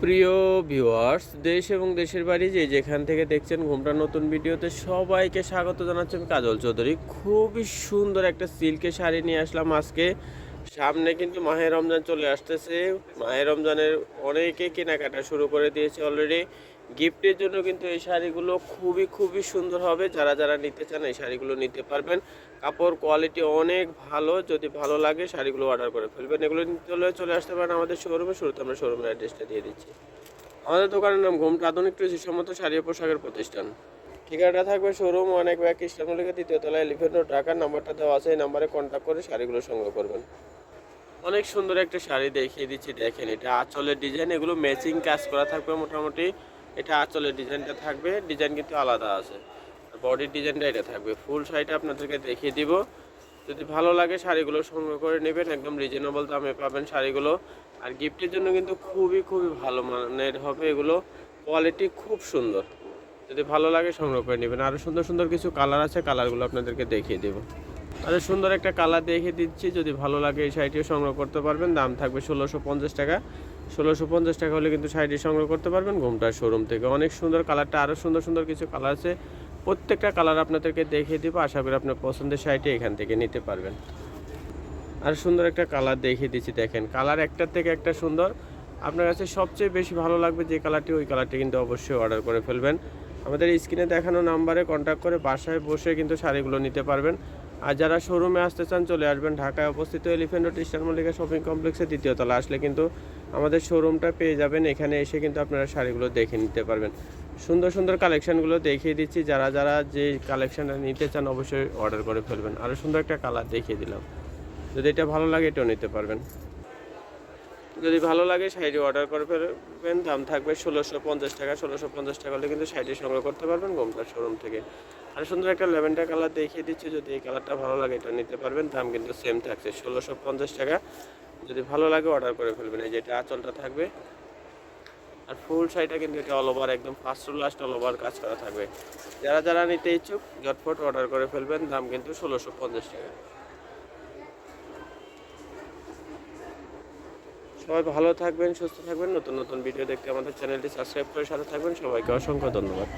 সুপ্রিয় ভিউয়ার্স, দেশ এবং দেশের বাড়ি যে যেখান থেকে দেখছেন ঘুমটা নতুন ভিডিওতে সবাইকে স্বাগত জানাচ্ছি আমি কাজল চৌধুরী। খুবই সুন্দর একটা সিল্কের শাড়ি নিয়ে আসলাম আজকে। সামনে কিন্তু মাহে রমজান চলে আসতেছে। মাহে রমজানের অনেকে কেনাকাটা শুরু করে দিয়েছে অলরেডি গিফটের জন্য কিন্তু এই শাড়িগুলো খুবই খুবই সুন্দর হবে। যারা যারা নিতে চান এই শাড়িগুলো নিতে পারবেন। কাপড় কোয়ালিটি অনেক ভালো। যদি ভালো লাগে শাড়িগুলো অর্ডার করে ফেলবেন। এগুলো নিতে চলে আসতে পারেন আমাদের শোরুমে শুরুতে আমরা শোরুমের অ্যাড্রেসটা দিয়ে দিচ্ছি। আমাদের দোকানের নাম ঘুমটা আধুনিক কৃষিসম্মত শাড়ি ও পোশাকের প্রতিষ্ঠান। ঠিকানাটা থাকবে শোরুম অনেক ব্যাগ ইসলামলিকা দ্বিতীয় তলায় এলিভেন রোড ঢাকার নাম্বারটা দেওয়া আছে এই নাম্বারে কন্ট্যাক্ট করে শাড়িগুলো সংগ্রহ করবেন। অনেক সুন্দর একটা শাড়ি দেখিয়ে দিচ্ছি। দেখেন এটা আঁচলের ডিজাইন এগুলো ম্যাচিং কাজ করা থাকবে মোটামুটি। এটা আঁচলের ডিজাইনটা থাকবে, ডিজাইন কিন্তু আলাদা আছে। বডির ডিজাইনটা এটা থাকবে। ফুল শাড়িটা আপনাদেরকে দেখিয়ে দিব। যদি ভালো লাগে শাড়িগুলো সংগ্রহ করে নেবেন, একদম রিজনেবল দামে পাবেন শাড়িগুলো। আর গিফটের জন্য কিন্তু খুবই খুবই ভালো মানের হবে এগুলো। কোয়ালিটি খুব সুন্দর। যদি ভালো লাগে সংগ্রহ করে নেবেন। আরও সুন্দর সুন্দর কিছু কালার আছে, কালারগুলো আপনাদেরকে দেখিয়ে দেবো। তাহলে সুন্দর একটা কালার দেখিয়ে দিচ্ছি। যদি ভালো লাগে এই শাড়িটিও সংগ্রহ করতে পারবেন। দাম থাকবে ষোলোশো পঞ্চাশ টাকা। ষোলোশো পঞ্চাশ টাকা হলে কিন্তু শাড়িটি সংগ্রহ করতে পারবেন ঘুমটার শোরুম থেকে। অনেক সুন্দর কালারটা আরও সুন্দর সুন্দর কিছু কালার আছে। প্রত্যেকটা কালার আপনাদেরকে দেখিয়ে দিব, আশা করি আপনার পছন্দের শাড়িটি এখান থেকে নিতে পারবেন। আর সুন্দর একটা কালার দেখিয়ে দিচ্ছি, দেখেন। কালার একটার থেকে একটা সুন্দর। আপনার কাছে সবচেয়ে বেশি ভালো লাগবে যে কালারটি, ওই কালারটি কিন্তু অবশ্যই অর্ডার করে ফেলবেন। আমাদের স্ক্রিনে দেখানো নাম্বারে কন্ট্যাক্ট করে বাসায় বসে কিন্তু শাড়িগুলো নিতে পারবেন। আর যারা শোরুমে আসতে চান, চলে আসবেন। ঢাকায় অবস্থিত elephant road Easter Mallika shopping কমপ্লেক্সে দ্বিতীয় তলা। আসলে কিন্তু আমাদের শোরুমটা পেয়ে যাবেন। এখানে এসে কিন্তু আপনারা শাড়িগুলো দেখে নিতে পারবেন। সুন্দর সুন্দর কালেকশনগুলো দেখিয়ে দিচ্ছি। যারা যারা যে কালেকশানটা নিতে চান, অবশ্যই অর্ডার করে ফেলবেন। আরও সুন্দর একটা কালার দেখিয়ে দিলাম। যদি এটা ভালো লাগে, এটাও নিতে পারবেন। যদি ভালো লাগে শাড়ি অর্ডার করে ফেলবেন। দাম থাকবে ষোলোশো পঞ্চাশ টাকা। ষোলোশো পঞ্চাশ টাকা হলে কিন্তু শাড়িটি সংগ্রহ করতে পারবেন গোমটার শোরুম থেকে। আর সুন্দর একটা ল্যাভেন্ডার কালার দেখিয়ে দিচ্ছি। যদি এই কালারটা ভালো লাগে, এটা নিতে পারবেন। দাম কিন্তু সেম থাকছে ষোলোশো পঞ্চাশ টাকা। যদি ভালো লাগে অর্ডার করে ফেলবেন। এই যেটা আঁচলটা থাকবে। আর ফুল শাড়িটা কিন্তু এটা অল ওভার একদম first to last all over কাজ করা থাকবে। যারা যারা নিতে ইচ্ছুক ঝটফট অর্ডার করে ফেলবেন। দাম কিন্তু ষোলোশো পঞ্চাশ টাকা। সবাই ভালো থাকবেন, সুস্থ থাকবেন। নতুন নতুন ভিডিও দেখতে আমাদের চ্যানেলটি সাবস্ক্রাইব করে সাথে থাকবেন। সবাইকে অসংখ্য ধন্যবাদ।